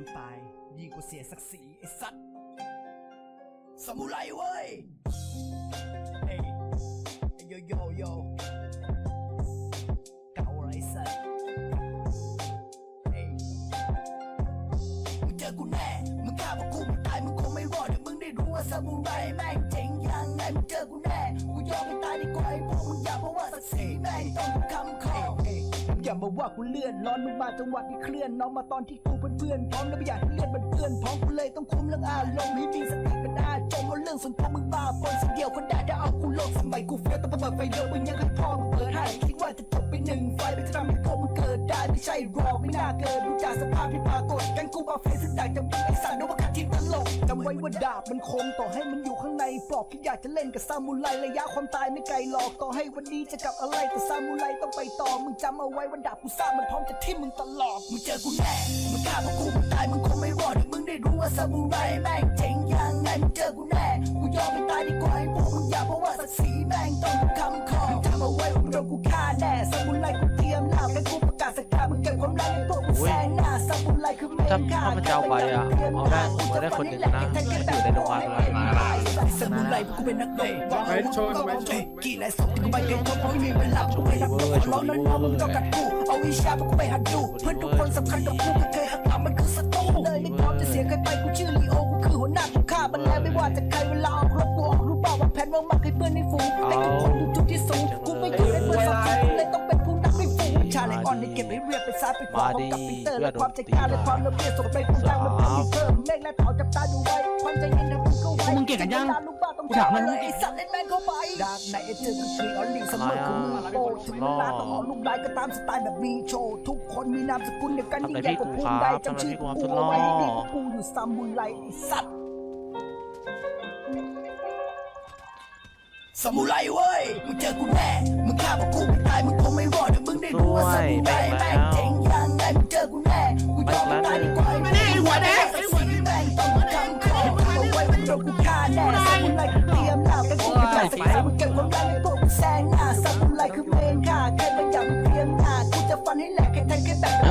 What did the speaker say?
มตายดีกว่าเสียศักดิ์ศรีไอ้สัตว์สมุไรเว้ยเฮ้ยโยโยโยเก่าไรสัตว์เฮ้ยมึงเจอกูแน่มึงกล้าบอกกูไม่ตายมึงคงไม่รอดเดี๋ยวมึงได้รู้ว่าสมุไรแม่งเจ๋งยังไงมึงเจอกูแน่กูยอมไม่ตายดีกว่าไอ้พวกมึงอย่าเพราะว่าศักดิ์ศรีแม่งต้องคำ ว่ากูเลื่อนร้อนมึงมาจังหวัดที่เคลื่อนน้องมาตอนที่กูเป็นเพื่อนพร้อมแล้วไม่อยากให้เลื่อนมันเพื่อนพร้อมกูเลยต้องคุมเรื่องอารมณ์ให้มีสติเป็นอาจมเอาเรื่องส่วนตัวมึงมาปนสิ่งเดียวคนด่าจะเอากูโลกสมัยกูเฟี้ยวต้องเปิดไฟเดียวมึงยังให้พ่อมึงเปิดให้คิดว่าจะจบไปหนึ่งไฟไม่จะทำให้พวกมึงเกิดได้ไม่ใช่รอไม่น่าเกิดรู้จักสภาพที่ปรากฏกันกูมาเฟซดักจะวิ่งไอ้สัตว์นวัตที่ตลกจำไว้ว่าดาบมันคมต่อให้มันอยู่ข้างในปลอกที่อยากจะเล่นกับซามูไรระยะความตายไม่ไกลหรอกต่อให้วันนี้จะกลับอะไรแต่ซามูไรต้องไปต่อมึงจำเอาไว้ว่าดาบกูซ่ามันพร้อมจะทิ่มมึงตลอดมึงเจอกูแน่มึงกล้าบอกกูมึงตายมึงคงไม่รอดมึงได้รู้ว่าซามูไรแม่งเจ๋งยังไงมึงเจอกูแน่กูยอมไปตายดี ถ้าข้ามันจะเอาไปอะเอาได้เอาได้คนหนึ่งนะอยู่ในโรงพยาบาลเลยสมุไรกูเป็นนักเตะไปโชว์ไปโชว์กี่และสองกูไปเก่งเพราะไม่มีเวลากูไปรับตัวร้องนั้นน้องมึงต้องกัดกูเอาวิชาพวกกูไปหัดดูเพื่อนทุกคนสำคัญกับกูไม่เคยหักหลังมันคือศัตรูเลยไม่พร้อมจะเสียใครไปกูชื่อลีโอกูคือหัวหน้ากูฆ่ามันแล้วไม่ว่าจะใครเวลาออกรบกูออกรู้เปล่าว่าแผนว่ามักให้เพื่อนในฝูงให้ทุก บไปซ้ายไปขวาพร้อมกับปีเตอร์และความใจกล้าและความระเบียบส่งไปผู้ดังมันเป็นเพิ่มเมฆและเถาจับตาดูไว้ความใจเย็นทำมึงก็ไว้มึงเก่งกันยังลูกบ้าต้องถามเลยไอ้สัตว์เล่นแม่งเข้าไปดาร์กในเอเจอร์คือออลลี่เสมอคือมือโปถึงเวลาต้องออกลูกได้ก็ตามสไตล์แบบมีโชว์ทุกคนมีนามสกุลเดียวกันยิ่งใหญ่กว่าภูมิได้จำชื่อกูเอาไว้ให้ดีกว่ากูอยู่ซามูไรไอ้สัตว์สมุไรเว้ยมึงเจอกูแน่มึงฆ่าพวกกูไม่ตายมึงคงไม่รอดเดี๋ยวมึง สีสันเก็บความได้ในพวกแสงหน้าสัตว์ลายคือเมนค่าแค่ประหยัดเพียงหน้ากูจะฟันให้แหลกแค่ทงแค่แบบ